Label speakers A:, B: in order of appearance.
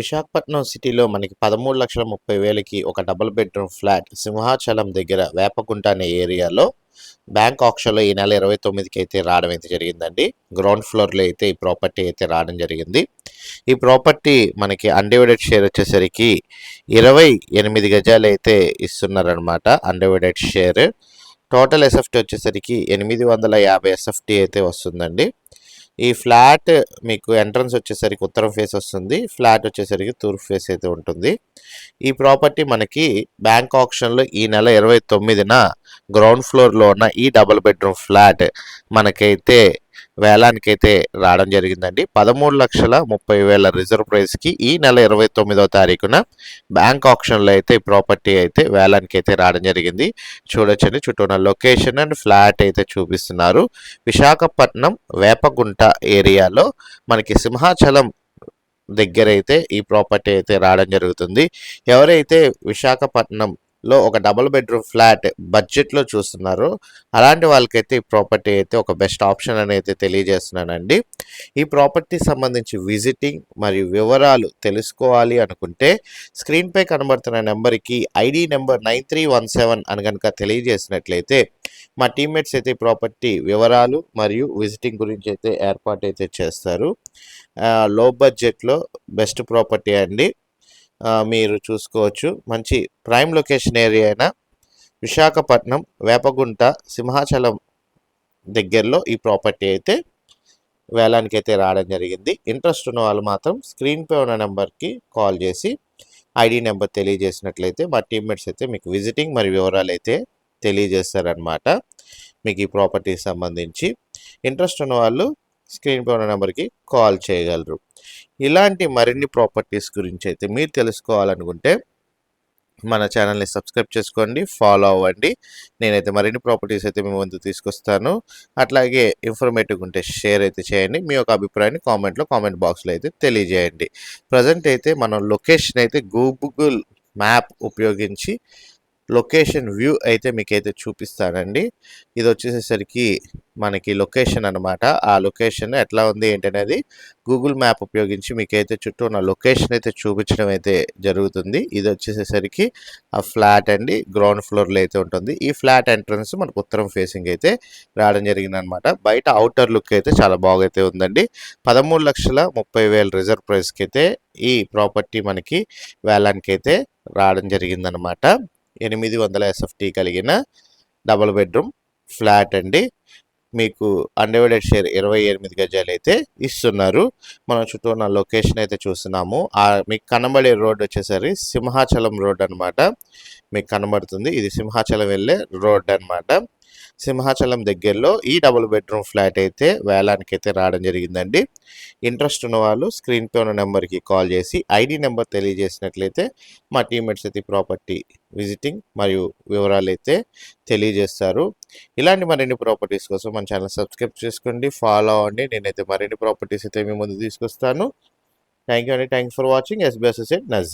A: విశాఖపట్నం సిటీలో మనకి పదమూడు లక్షల ముప్పై వేలకి ఒక డబుల్ బెడ్రూమ్ ఫ్లాట్ సింహాచలం దగ్గర వేపకుంట అనే ఏరియాలో బ్యాంక్ ఆక్షన్లో ఈ నెల ఇరవై తొమ్మిదికి అయితే రావడం అయితే జరిగిందండి. గ్రౌండ్ ఫ్లోర్లో అయితే ఈ ప్రాపర్టీ అయితే రావడం జరిగింది. ఈ ప్రాపర్టీ మనకి అన్డివైడెడ్ షేర్ వచ్చేసరికి ఇరవై ఎనిమిది గజాలు అయితే ఇస్తున్నారనమాట అన్డివైడెడ్ షేర్. టోటల్ ఎస్ఎఫ్టీ వచ్చేసరికి ఎనిమిది వందల యాభై ఎస్ఎఫ్టీ అయితే వస్తుందండి. ఈ ఫ్లాట్ మీకు ఎంట్రన్స్ వచ్చేసరికి ఉత్తరం ఫేస్ వస్తుంది. ఫ్లాట్ వచ్చేసరికి తూర్పు ఫేస్ అయితే ఉంటుంది. ఈ ప్రాపర్టీ మనకి బ్యాంక్ ఆప్షన్లో ఈ నెల ఇరవై తొమ్మిదిన గ్రౌండ్ ఫ్లోర్లో ఉన్న ఈ డబుల్ బెడ్రూమ్ ఫ్లాట్ మనకైతే వేలానికైతే రావడం జరిగిందండి. పదమూడు లక్షల ముప్పై వేల రిజర్వ్ ప్రైస్కి ఈ నెల ఇరవై తొమ్మిదో తారీఖున బ్యాంక్ ఆప్షన్లో అయితే ప్రాపర్టీ అయితే వేలానికి అయితే రావడం జరిగింది. చూడొచ్చండి చుట్టూ ఉన్న లొకేషన్ అండ్ ఫ్లాట్ అయితే చూపిస్తున్నారు. విశాఖపట్నం వేపగుంట ఏరియాలో మనకి సింహాచలం దగ్గర అయితే ఈ ప్రాపర్టీ అయితే రావడం జరుగుతుంది. ఎవరైతే విశాఖపట్నం లో ఒక డబుల్ బెడ్రూమ్ ఫ్లాట్ బడ్జెట్లో చూస్తున్నారు. అలాంటి వాళ్ళకైతే ఈ ప్రాపర్టీ అయితే ఒక బెస్ట్ ఆప్షన్ అని అయితే తెలియజేస్తున్నానండి. ఈ ప్రాపర్టీ సంబంధించి విజిటింగ్ మరియు వివరాలు తెలుసుకోవాలి అనుకుంటే స్క్రీన్పై కనబడుతున్న నెంబర్కి ID number nine three one seven అని కనుక తెలియజేసినట్లయితే మా టీమ్మేట్స్ అయితే ఈ ప్రాపర్టీ వివరాలు మరియు విజిటింగ్ గురించి అయితే ఏర్పాటు అయితే చేస్తారు లో బడ్జెట్లో బెస్ట్ ప్రాపర్టీ అండి. మీరు చూసుకోవచ్చు. మంచి ప్రైమ్ లొకేషన్ ఏరియా అయిన విశాఖపట్నం వేపగుంట సింహాచలం దగ్గరలో ఈ ప్రాపర్టీ అయితే వేలానికి అయితే రావడం జరిగింది. ఇంట్రెస్ట్ ఉన్న వాళ్ళు మాత్రం స్క్రీన్పై ఉన్న నెంబర్కి కాల్ చేసి ఐడి నెంబర్ తెలియజేసినట్లయితే మా టీమ్మేట్స్ అయితే మీకు విజిటింగ్ మరియు వివరాలు అయితే తెలియజేస్తారనమాట మీకు ఈ ప్రాపర్టీకి సంబంధించి ఇంట్రెస్ట్ ఉన్న వాళ్ళు స్క్రీన్పై ఉన్న నెంబర్కి కాల్ చేయగలరు. ఇలాంటి మరిన్ని ప్రాపర్టీస్ గురించి అయితే మీరు తెలుసుకోవాలనుకుంటే మన ఛానల్ని సబ్స్క్రైబ్ చేసుకోండి ఫాలో అవ్వండి. నేనైతే మరిన్ని ప్రాపర్టీస్ అయితే మీ ముందు తీసుకొస్తాను. అట్లాగే ఇన్ఫర్మేటివ్ ఉంటే షేర్ అయితే చేయండి. మీ యొక్క అభిప్రాయాన్ని కామెంట్లో కామెంట్ బాక్స్లో అయితే తెలియజేయండి. ప్రజెంట్ అయితే మనం లొకేషన్ అయితే గూగుల్ మ్యాప్ ఉపయోగించి లొకేషన్ వ్యూ అయితే మీకైతే చూపిస్తానండి. ఇది వచ్చేసేసరికి మనకి లొకేషన్ అనమాట ఆ లొకేషన్ ఎట్లా ఉంది ఏంటనేది గూగుల్ మ్యాప్ ఉపయోగించి మీకైతే చుట్టూ ఉన్న లొకేషన్ అయితే చూపించడం అయితే జరుగుతుంది. ఇది వచ్చేసేసరికి ఆ ఫ్లాట్ అండి. గ్రౌండ్ ఫ్లోర్లో అయితే ఉంటుంది. ఈ ఫ్లాట్ ఎంట్రన్స్ మనకు ఉత్తరం ఫేసింగ్ అయితే రావడం జరిగింది అనమాట బయట అవుటర్ లుక్ అయితే చాలా బాగైతే ఉందండి. పదమూడు లక్షల ముప్పై వేల రిజర్వ్ ప్రైస్కి అయితే ఈ ప్రాపర్టీ మనకి వేలానికి అయితే రావడం జరిగిందనమాట ఎనిమిది వందల ఎస్ఎఫ్టీ కలిగిన డబుల్ బెడ్రూమ్ ఫ్లాట్ అండి. మీకు అన్డివైడెడ్ షేర్ ఇరవై ఎనిమిది గజాలు అయితే ఇస్తున్నారు. మనం చుట్టూ ఉన్న లొకేషన్ అయితే చూస్తున్నాము. మీకు కనబడే రోడ్ వచ్చేసరి సింహాచలం రోడ్ అన్నమాట. మీకు కనబడుతుంది. ఇది సింహాచలం వెళ్ళే రోడ్ అన్నమాట. సింహాచలం దగ్గరలో ఈ డబుల్ బెడ్రూమ్ ఫ్లాట్ అయితే వేలానికి అయితే రావడం జరిగిందండి. ఇంట్రెస్ట్ ఉన్న వాళ్ళు స్క్రీన్పై ఉన్న నెంబర్కి కాల్ చేసి ఐడి నెంబర్ తెలియజేసినట్లయితే మా టీమేట్స్ అయితే ప్రాపర్టీ విజిటింగ్ మరియు వివరాలు అయితే తెలియజేస్తారు. ఇలాంటి మరిన్ని ప్రాపర్టీస్ కోసం మన ఛానల్ సబ్స్క్రైబ్ చేసుకోండి ఫాలో అవ్వండి. నేనైతే మరిన్ని ప్రాపర్టీస్ అయితే మీ ముందు తీసుకొస్తాను. థ్యాంక్ యూ అండి. Thank for watching. ఎస్బీఎస్ నజ్